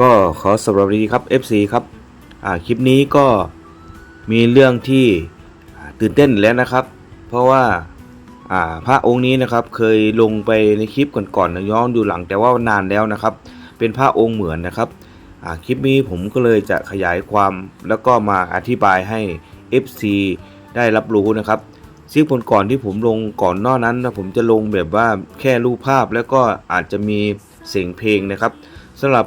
ก็ขอสวัสดีครับ FC ครับคลิปนี้ก็มีเรื่องที่ตื่นเต้นแล้วนะครับ เพราะว่าอ่าพระองค์นี้นะครับเคยลงไปในคลิปก่อนๆนะย้อนดูหลังแต่ว่านานแล้วนะครับ เป็นพระองค์เหมือนนะครับคลิปนี้ผมก็เลยจะขยายความแล้วก็มาอธิบายให้ FC ได้รับรู้นะครับซึ่งผลก่อนที่ผมลงก่อนน้านั้นนะผมจะลงแบบว่าแค่รูปภาพแล้วก็อาจจะมีเสียงเพลงนะครับสำหรับ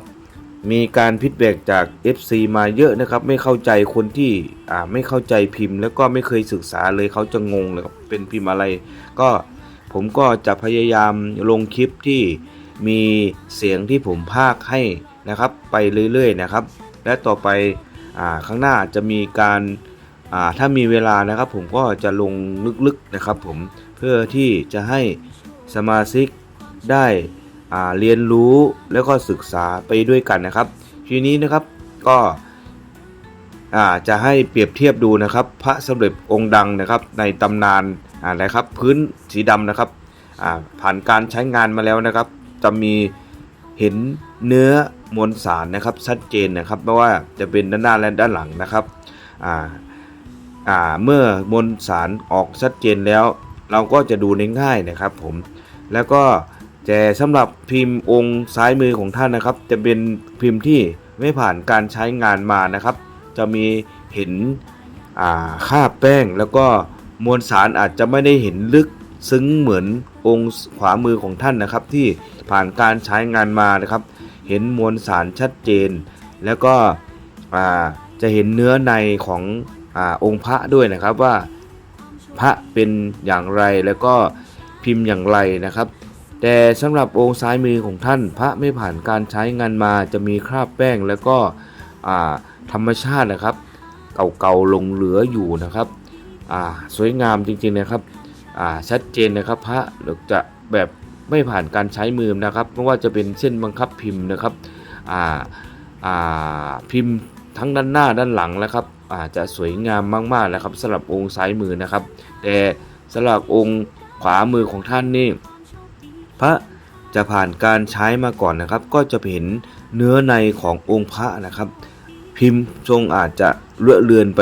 มีการพิดแบกจาก FC มาเยอะนะครับ ไม่เข้าใจคนที่อ่าไม่เข้าใจพิมพ์ แล้วก็ไม่เคยศึกษาเลยเขาจะงงเลยครับเป็นพิมพ์อะไร ก็ผมก็จะพยายามลงคลิปที่มีเสียงที่ผมพากให้นะครับ ไปเรื่อยๆนะครับ และต่อไปอ่าข้างหน้าจะมีการอ่าถ้ามีเวลานะครับ ผมก็จะลงลึกๆนะครับ ผมเพื่อที่จะให้สมาชิกได้ เรียนรู้แล้วก็ศึกษาไปด้วยกันนะครับ ทีนี้นะครับก็จะให้เปรียบเทียบดูนะครับ พระสมเด็จองค์ดังนะครับ ในตำนานนะครับ พื้นสีดำนะครับผ่านการใช้งานมาแล้วนะครับ จะมีเห็นเนื้อมวลสารนะครับชัดเจนนะครับไม่ว่าจะเป็นด้านหน้าและด้านหลังนะครับเมื่อมวลสารออกชัดเจนแล้ว เราก็จะดูได้ง่ายนะครับผมแล้วก็ แต่สำหรับพิมพ์องค์ซ้ายมือของท่านนะครับ จะเป็นพิมพ์ที่ไม่ผ่านการใช้งานมานะครับ จะมีเห็นอ่าแป้งแล้วก็มวลสารอาจจะไม่ได้เห็นลึกซึ้งเหมือนองค์ขวามือของท่านนะครับ ที่ผ่านการใช้งานมานะครับ เห็นมวลสารชัดเจน แล้วก็จะเห็นเนื้อในของอองค์พระด้วยนะครับว่าพระเป็นอย่างไรแล้วก็พิมพ์อย่างไรนะครับ แต่สำหรับองค์ซ้ายมือของท่านพระไม่ผ่านการใช้งานมาจะมีคราบแป้งแล้วก็ธรรมชาตินะครับเก่าๆลงเหลืออยู่นะครับสวยงามจริงๆนะครับชัดเจนนะครับพระจะแบบไม่ผ่านการใช้มือนะครับไม่ว่าจะเป็นเส้นบังคับพิมพ์นะครับพิมพ์ทั้งด้านหน้าด้านหลังนะครับอาจจะสวยงามมากๆนะครับสำหรับองค์ซ้ายมือนะครับ แต่สำหรับองค์ขวามือของท่านนี่ พระจะผ่านการใช้มาก่อนนะครับ ก็จะเห็นเนื้อในขององค์พระนะครับ พิมพ์ทรงอาจจะเลอะเลือนไป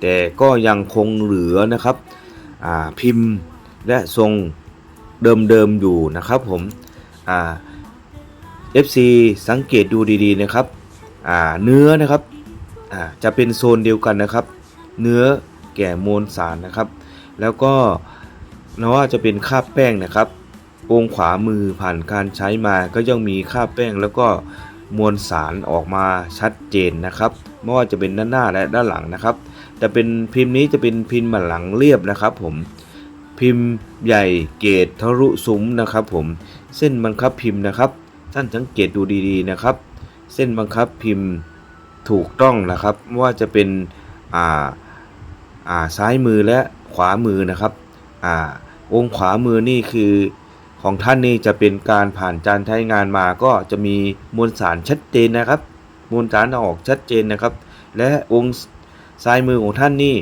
แต่ก็ยังคงเหลือนะครับพิมพ์และทรงเดิมๆอยู่นะครับผมอ่า FC สังเกตดูดีๆนะครับอ่าเนื้อนะครับอ่าจะเป็นโซนเดียวกันนะครับ เนื้อแก่มวลสารนะครับ แล้วก็ไม่ว่าจะเป็นคราบแป้งนะครับ องขวามือผ่านการใช้มาก็ยังมีคราแป้งแล้วก็มวลสารออกมาชัดเจนนะครับไม่ว่าจะเป็นด้านหน้าและด้านหลังนะครับ แต่เป็นพิมพ์นี้จะเป็นพิมพ์หลังเรียบนะครับ ผมพิมพ์ใหญ่เกตทะลุซุ้มนะครับ ผมเส้นบังคับพิมพ์นะครับท่านสังเกตดูดีๆนะครับ เส้นบังคับพิมพ์ถูกต้องนะครับไม่ว่าจะเป็นอ่าอ่าซ้ายมือและขวามือนะครับอ่าองขวามือนี่คือ ของท่านนี่จะเป็นการผ่านการใช้งานมาก็จะมีมวลสารชัดเจนนะครับ มวลสารออกชัดเจนนะครับ และองค์ซ้ายมือของท่านนี่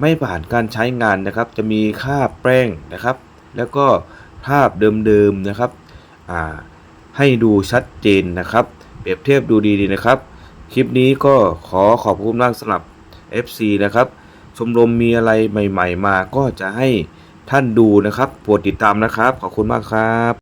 ไม่ผ่านการใช้งานนะครับ จะมีคราแป้งนะครับ แล้วก็ภาพเดิมๆนะครับอ่าให้ดูชัดเจนนะครับ เปรียบเทียบดูดีๆนะครับ คลิปนี้ก็ขอขอบคุณมากสำหรับ FC นะครับ ชมรมมีอะไรใหม่ ๆ มาก็จะให้ ท่านดูนะครับ โปรดติดตามนะครับ ขอบคุณมากครับ